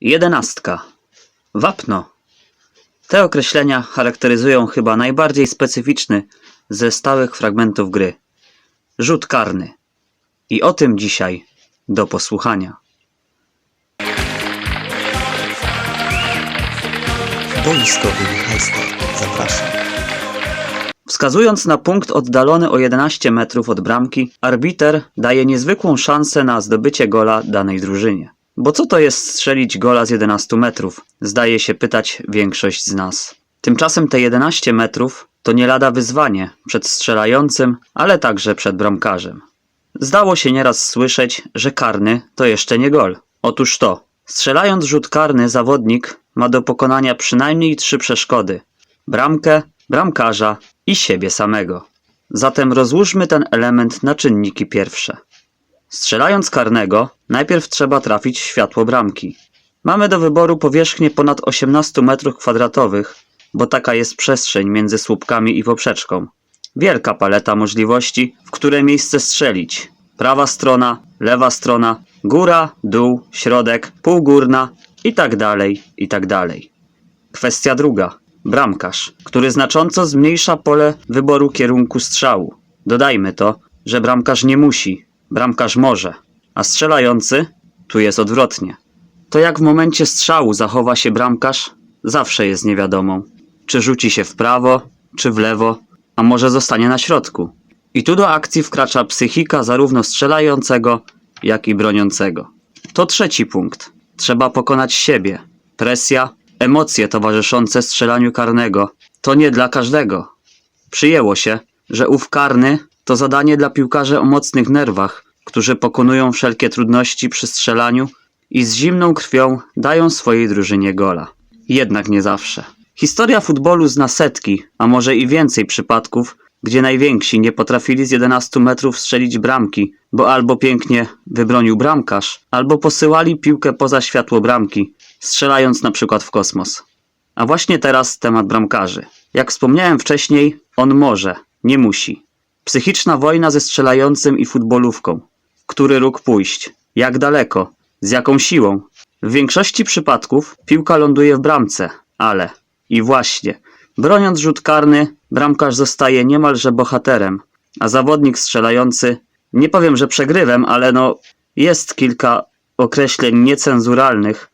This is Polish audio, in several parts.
Jedenastka. Wapno. Te określenia charakteryzują chyba najbardziej specyficzny ze stałych fragmentów gry. Rzut karny. I o tym dzisiaj do posłuchania. Boiskowy Michajstwo. Zapraszam. Wskazując na punkt oddalony o 11 metrów od bramki, arbiter daje niezwykłą szansę na zdobycie gola danej drużynie. Bo co to jest strzelić gola z 11 metrów? Zdaje się pytać większość z nas. Tymczasem te 11 metrów to nie lada wyzwanie przed strzelającym, ale także przed bramkarzem. Zdało się nieraz słyszeć, że karny to jeszcze nie gol. Otóż to, strzelając rzut karny zawodnik ma do pokonania przynajmniej trzy przeszkody. Bramkę, bramkarza i siebie samego. Zatem rozłóżmy ten element na czynniki pierwsze. Strzelając karnego, najpierw trzeba trafić w światło bramki. Mamy do wyboru powierzchnię ponad 18 m2, bo taka jest przestrzeń między słupkami i poprzeczką. Wielka paleta możliwości, w które miejsce strzelić. Prawa strona, lewa strona, góra, dół, środek, półgórna i tak dalej, i tak. Kwestia druga. Bramkarz, który znacząco zmniejsza pole wyboru kierunku strzału. Dodajmy to, że bramkarz nie musi, bramkarz może, a strzelający tu jest odwrotnie. To jak w momencie strzału zachowa się bramkarz, zawsze jest niewiadomą. Czy rzuci się w prawo, czy w lewo, a może zostanie na środku. I tu do akcji wkracza psychika zarówno strzelającego, jak i broniącego. To trzeci punkt. Trzeba pokonać siebie. Presja, emocje towarzyszące strzelaniu karnego to nie dla każdego. Przyjęło się, że ów karny to zadanie dla piłkarzy o mocnych nerwach, którzy pokonują wszelkie trudności przy strzelaniu i z zimną krwią dają swojej drużynie gola. Jednak nie zawsze. Historia futbolu zna setki, a może i więcej przypadków, gdzie najwięksi nie potrafili z 11 metrów strzelić bramki, bo albo pięknie wybronił bramkarz, albo posyłali piłkę poza światło bramki, strzelając na przykład w kosmos. A właśnie teraz temat bramkarzy. Jak wspomniałem wcześniej, on może, nie musi. Psychiczna wojna ze strzelającym i futbolówką. Który róg pójść? Jak daleko? Z jaką siłą? W większości przypadków piłka ląduje w bramce, ale i właśnie, broniąc rzut karny, bramkarz zostaje niemalże bohaterem, a zawodnik strzelający, nie powiem, że przegrywem, ale no jest kilka określeń niecenzuralnych,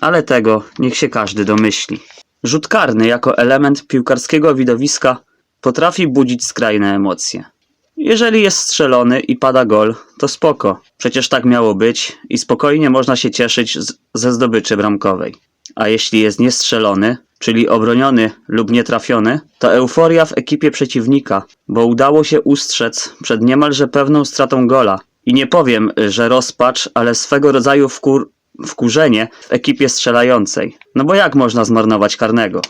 ale tego niech się każdy domyśli. Rzut karny jako element piłkarskiego widowiska potrafi budzić skrajne emocje. Jeżeli jest strzelony i pada gol, to spoko. Przecież tak miało być i spokojnie można się cieszyć z, ze zdobyczy bramkowej. A jeśli jest niestrzelony, czyli obroniony lub nietrafiony, to euforia w ekipie przeciwnika, bo udało się ustrzec przed niemalże pewną stratą gola. I nie powiem, że rozpacz, ale swego rodzaju wkur wkurzenie w ekipie strzelającej. No bo jak można zmarnować karnego?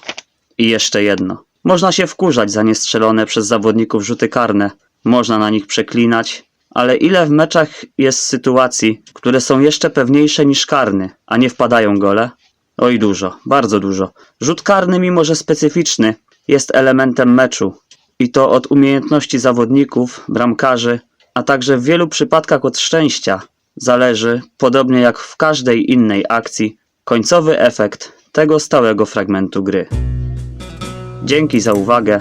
I jeszcze jedno. Można się wkurzać za niestrzelone przez zawodników rzuty karne. Można na nich przeklinać. Ale ile w meczach jest sytuacji, które są jeszcze pewniejsze niż karny, a nie wpadają gole? Oj dużo, bardzo dużo. Rzut karny, mimo że specyficzny, jest elementem meczu. I to od umiejętności zawodników, bramkarzy, a także w wielu przypadkach od szczęścia zależy, podobnie jak w każdej innej akcji, końcowy efekt tego stałego fragmentu gry. Dzięki za uwagę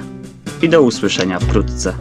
i do usłyszenia wkrótce.